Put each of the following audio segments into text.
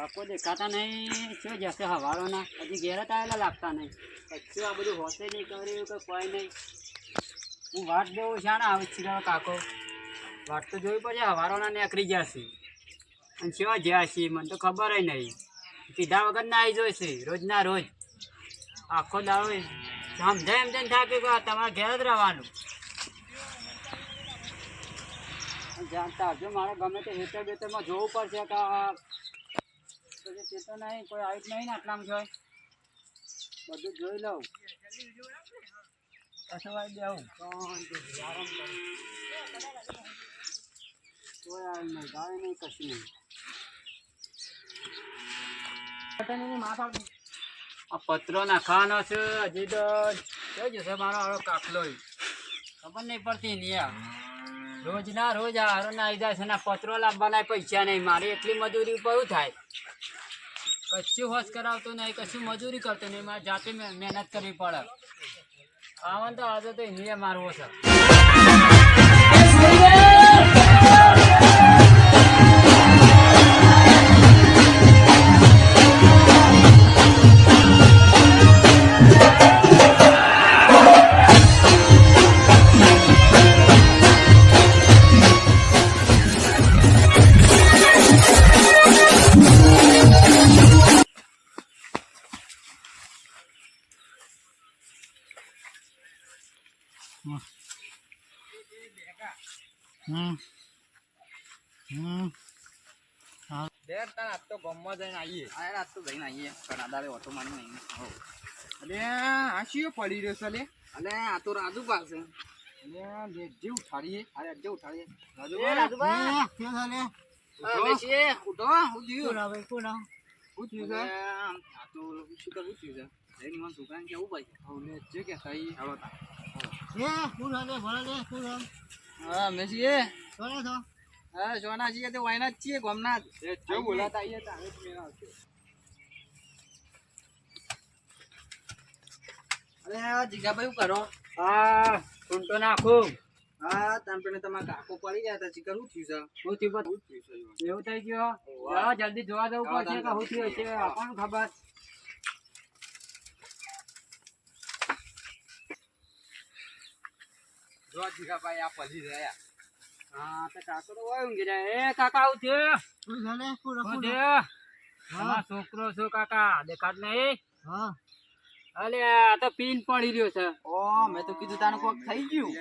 કાકો દેખાતા નહીં. શું જશે હવારોના? હજી ઘેર જ આવેલા લાગતા નહીં. પછી આ બધું હોતે નહીં કર્યું કે કોઈ નહીં. હું વાટ જોઉં શાણે આવે છે કાકો. વાટ તો જોવી પડશે, હવારોના નીકળી જશે. અને શું જ્યાં છે, મને તો ખબર જ નહીં. કીધા વગર ના આવી જોઈશે રોજના રોજ. આખો દાડો સમજાય એમ જઈને થાકી કે તમારે ઘેર જ રહેવાનું. જાણતા જો મારે ગમે તે હેતર બેતરમાં જોવું પડશે કે પછી તે તો નહીં કોઈ આવી જ નહીં ને આટલામાં જોઈ બધું જોઈ લઉં. પછી વાઈ દેવું કોઈ આવી નહીં ગાય નહીં કશું નહીં. આ પત્રો નાખવાનો છે હજી તો કઈ જશે મારો હારો કાકલો ખબર નહીં પડતી નહીં રોજ ના રોજ આ હારો ના આવી જાય છે ને પત્રો લાવવાના પૈસા નહીં મારી એટલી મજૂરી ઉપર થાય? કશું હોશ કરાવતો નહીં, કશું મજૂરી કરતો નહીં, મારે જાતે મહે- મહેનત કરવી પડે. આવન તો આજે તો એની મારવો છે. પડી રહ્યો છે લે અલે આ તો રાજુ પાસે જે ઉઠાડીએ. અરે જે ઉઠાડીએ. રાજુ એ રાજુભાઈ. હા, ઉઠો. હું થયું? કોણ શું થયું છે? આ તો શું કરવું થયું છે? જઈને મને છોકરાને કેવું ભાઈ? હવે જે કે થઈ ચાલો તા. હા હા મેસીએ. હા સોના છીએ તો વાયના જ છીએ ગમના એ જો બોલાતા આવીએ તારે જ મેળ આવશે. અરે જીગાભાઈ શું કરો? હા સૂંટો નાખું. હા તાન પેલે તમારા કાકો પડી ગયા હતા ચિકન શું થયું છે? હું થયું? એવું થઈ ગયો? જલ્દી જોવા જવું પડશે કે શું થયું છે આપણને ખબર. જો જીગાભાઈ આ પડી રહ્યા. હા તો કાકો તો હોય ઊંઘી એ કાકા આવું થયું શું છોકરો છો કાકા દેખાત નહીં. અલે આ તો પીન પડી રહ્યો છે. ઓ મેં તો કીધું તાનું કોક થઈ ગયું.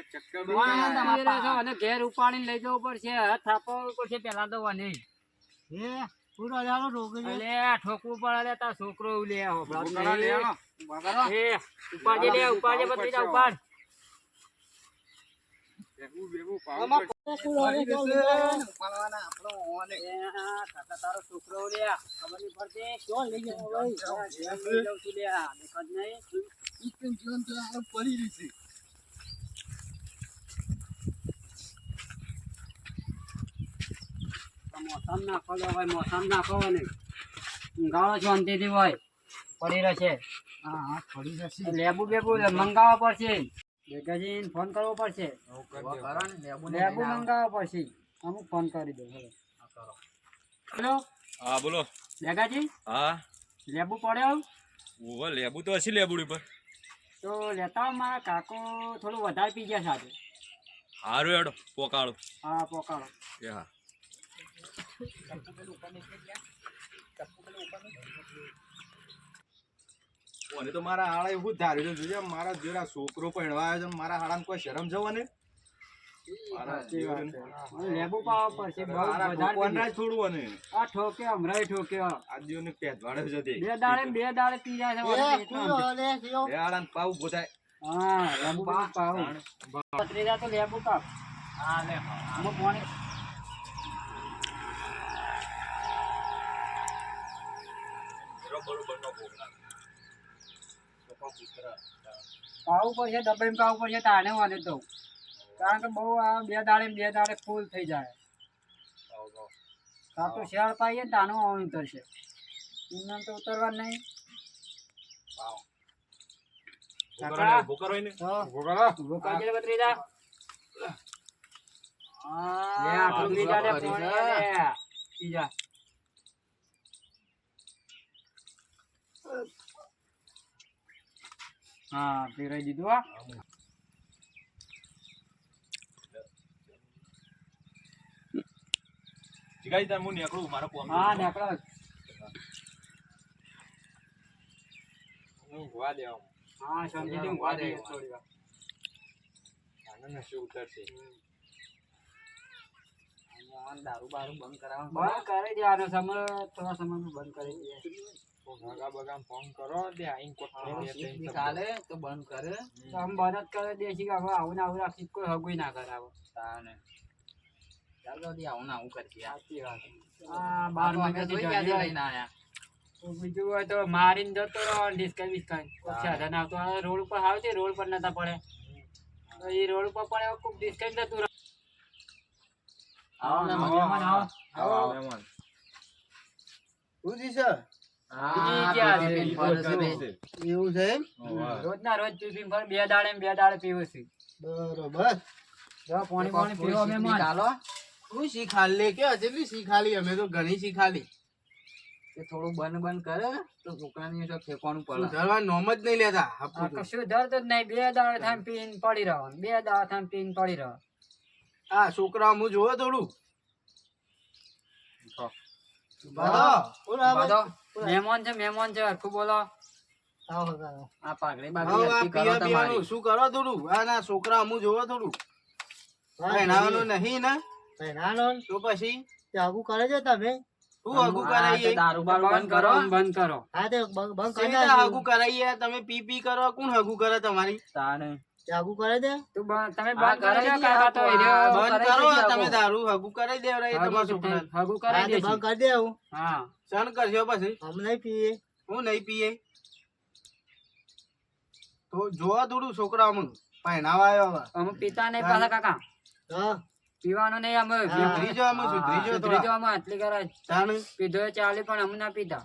પડી અને ઘેર ઉપાડીને લઈ જવું પડશે. હાથ થાપવું પડશે પેલા તો વને અલે ઠોકવું પડે લે તારો છોકરો એવું લે. હોભળાત ઊભા કરો, નહીં. લેવાનો. ઊભા કરો. એ ઉપાડજે લે. ઉપાડજે ઉપાડ ઉપાડવાના આપણો ઓને. એ હા, કાકા તારો છોકરો લે ખબર નહીં પડતી ક્યાં લઈ જવો ભાઈ ઘેર લઈ જાઉં છું લે દેખાત નહીં મોસમ નાખો લે ભાઈ મોસમ નાખો ને ઊંઘાડો શાંતિથી હોય પડી રહેશે હા હા પડી જશે લેબુ બેબુ મંગાવવા પડશે. મેગેઝીન ફોન કરવો પડશે. લેબુ. મંગાવવા પડશે. અમુક ફોન કરી દો હવે. હેલો? હા બોલો. મેગાજી હા. લેબુ પડ્યો ઓહો લેબુ તો હશે લેબુડી પર. તો લેતા મારા કાકો થોડું વધારે પી ગયા સાથે. હારું એડો પોકાળો. હા પોકાળો. એ હા. ઓને તો મારા હાળા એવું જ ધાર્યું છે. જોજે મારા જોડા છોકરો પહેણવા આવ્યો છે મારા હાળાને કોઈ શરમ જવાની ને લેબુ પાવા પડશે છોડવું અને આ ઠોક્યો પેટ છે બે દાડે બે દાડે પી જાય છે હાળાને પાવું હા લેબુ પત્રીજા તો લેબુ પાવ. હા લે બરોબર નો પાવું પડશે ડબ્બે પાવું પડશે તાણે વાને તો. કારણ કે બહુ આ બે દાડે બે દાડે ફૂલ થઈ જાય. કાં તો શિયાળ પાઈએ ને તાનું આવું ઉતરશે એમને તો ઉતરવા નહીં. ભોકરો ને તો ઊભો કરજે રે ભત્રીજા. લે આ ઠોકરી જા લે, પાણી લે. પી જા. હા પીરાઈ દીધું હા જીગાજી તાર હું નીકળું મારા કોમ હા નીકળો હું ઊંઘવા દેવા હા શાંતિથી ઊંઘવા દઈએ થોડી વાર આનંદ હશે ઉતરશે દારૂ બારૂ બંધ કરાવવાનું બંધ કરી દેવાનો સમય થોડા સમયમાં બંધ કરી દઈએ બગા ફોન કરો આઈન. ચાલે તો બંધ કરે. તો આમ કે હવે આવું ને આવું રાખી કોઈ હગુય ના કરાવો તાને ચાલ તો આવું ને આવું કરજે સાચી વાત. આ બાર આ તો અમે મહિનાથી જોઈ જજો. ક્યાંથી લઈને આયા. બીજું હોય તો મારીને જતો રહો ડિસ્કાઈ બિસ્કાઈ આવતો રોડ ઉપર આવતી રોડ પર નતા પડે. તો એ રોડ ઉપર પડે કોઈક ડિસ્કાઈ જતું રહે. આવો આવો, મહેમાન આવો. આવો, આવો, બીજી ક્યાં છે? પીપીન ફરે છે બે. એવું છે એમ? હોવે. રોજ પીપી પર બે દાડે બે દાડે પીવું છું. બરોબર. પાણી પાણી પીવો શીખ બી મહેમાન ચાલો હું કે જેટલી શીખાલી અમે તો ઘણી શીખાલી. કે થોડું બંધ બંધ કરે તો છોકરાની તો ફેંકવાનું પડે. સુધારવા નોમ જ નહીં લેતા. કશું ધરતો જ નહીં. બે દાડે થાય પીન પડી રહો બે દાડે થાય પીન પડી રહો. આ છોકરા હું જોવો થોડું? બધો મહેમાન છે મહેમાન છે હરખું બોલો. આ પાઘડી બાઘડી કરો તમારી. શું કરો થોડું? આ ના છોકરા અમુ જોવો થોડું. પહેરાવાનું નહીં ને? તો પછી? આગુ કરે છે તમે? શું આગું કરાઈએ? દારૂ બારૂ બંધ બંધ કરો કરો બંધ કરો. હા તે બંધ બંધ કરી કેવી રીતે નાખ્યું. આગું કરાઈએ? તમે પી પી કરો? કોણ આગું કરે તમારી? તાને આગુ કરે છે તું તમે બંધ કરી દઈએ કાકા તો એ રહ્યો. બંધ કરો તમે. દારૂ આગું કરાઈ દેવરાય તમારા છોકરા હગું કરાવી તે બંધ કરી દેવું. હા. સન કરજો પછી. હમ નહીં પીએ. હું નહીં પીએ. તો જોવા થોડું છોકરા અમુક પહેણાવા આવ્યો હવે. અમે પીતા નહીં પાલા કાકા. હા. પીવાનું નહીં અમે. સુધરી જાઓ અમે સુધરી જાઓ સુધરી. અમે આટલી કરે તાણ? પીધો ચાલે પણ અમે ના પીતા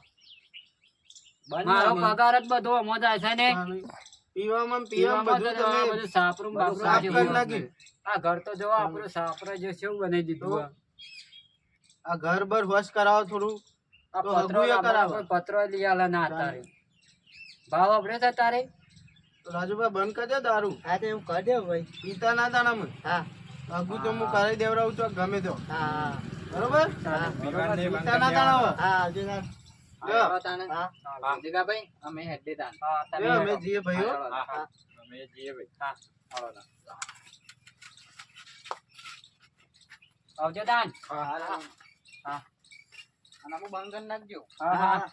મારો. પગાર જ બધો અમો જાય છે ને. પીવામાં પીવામાં બધું તમે બધું સાપરું સાફ કરી નાખ્યું. આ ઘર તો જો આપણો સાપરે જે છે એવું બનાવી દીધું આ. ઘર બર વશ કરાવો થોડું. આ પત્રો એ કરાવો. પત્રો લઈ આલા ના તારે. ભાવ આપણે છે તારે? રાજુભાઈ બંધ કરજો દારૂ. હા તે હું કરી દેવું ભાઈ પીતા ના તાણામાં હા. આગુ તો હું કરાવી દેવડાવું છું ગમે તો. હા બરોબર? હા. ભગવાનને બંધ પીતા ના કરી દેવાનું. હા આવજો જીગાભાઈ, અમે હેડે તાન. હા તમે જો અમે હેડો. જઈએ ભાઈઓ. હા, ચાલો. હા, અમે જઈએ ભાઈ. હા. ચાલો તાન. આવજો દાન હા, હા. અને આમાં બંધ કરી નાખજો. હા. હા.